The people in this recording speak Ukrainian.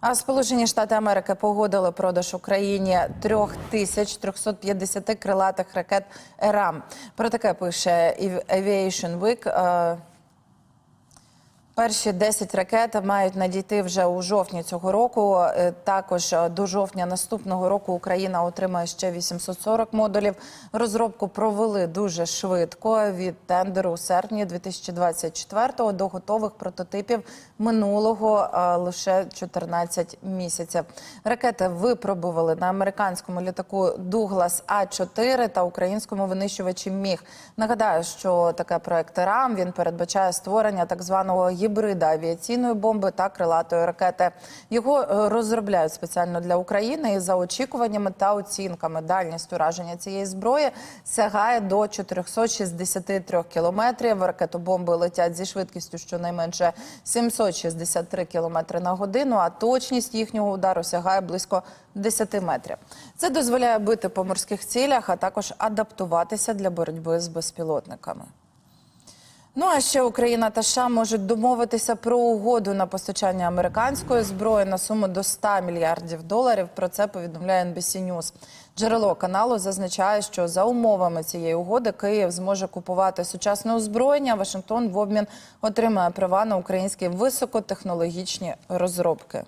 А Сполучені Штати Америки погодили продаж Україні 3350 крилатих ракет ЕРАМ. Про таке пише Aviation Week. Перші 10 ракет мають надійти вже у жовтні цього року. Е, Також е, до жовтня наступного року Україна отримає ще 840 модулів. Розробку провели дуже швидко від тендеру у серпні 2024 до готових прототипів минулого е, лише 14 місяців. Ракети випробували на американському літаку Дуглас А 4 та українському винищувачі Міг. Нагадаю, що таке проект РАМ він передбачає створення так званого гібрида авіаційної бомби та крилатої ракети. Його е, розробляють спеціально для України і за очікуваннями та оцінками дальність ураження цієї зброї сягає до 463 кілометрів. Ракетобомби летять зі швидкістю щонайменше 763 кілометри на годину, а точність їхнього удару сягає близько 10 метрів. Це дозволяє бити по морських цілях, а також адаптуватися для боротьби з безпілотниками. Ну а ще Україна та США можуть домовитися про угоду на постачання американської зброї на суму до 100 мільярдів доларів. Про це повідомляє NBC News. Джерело каналу зазначає, що за умовами цієї угоди Київ зможе купувати сучасне озброєння. Вашингтон в обмін отримає права на українські високотехнологічні розробки.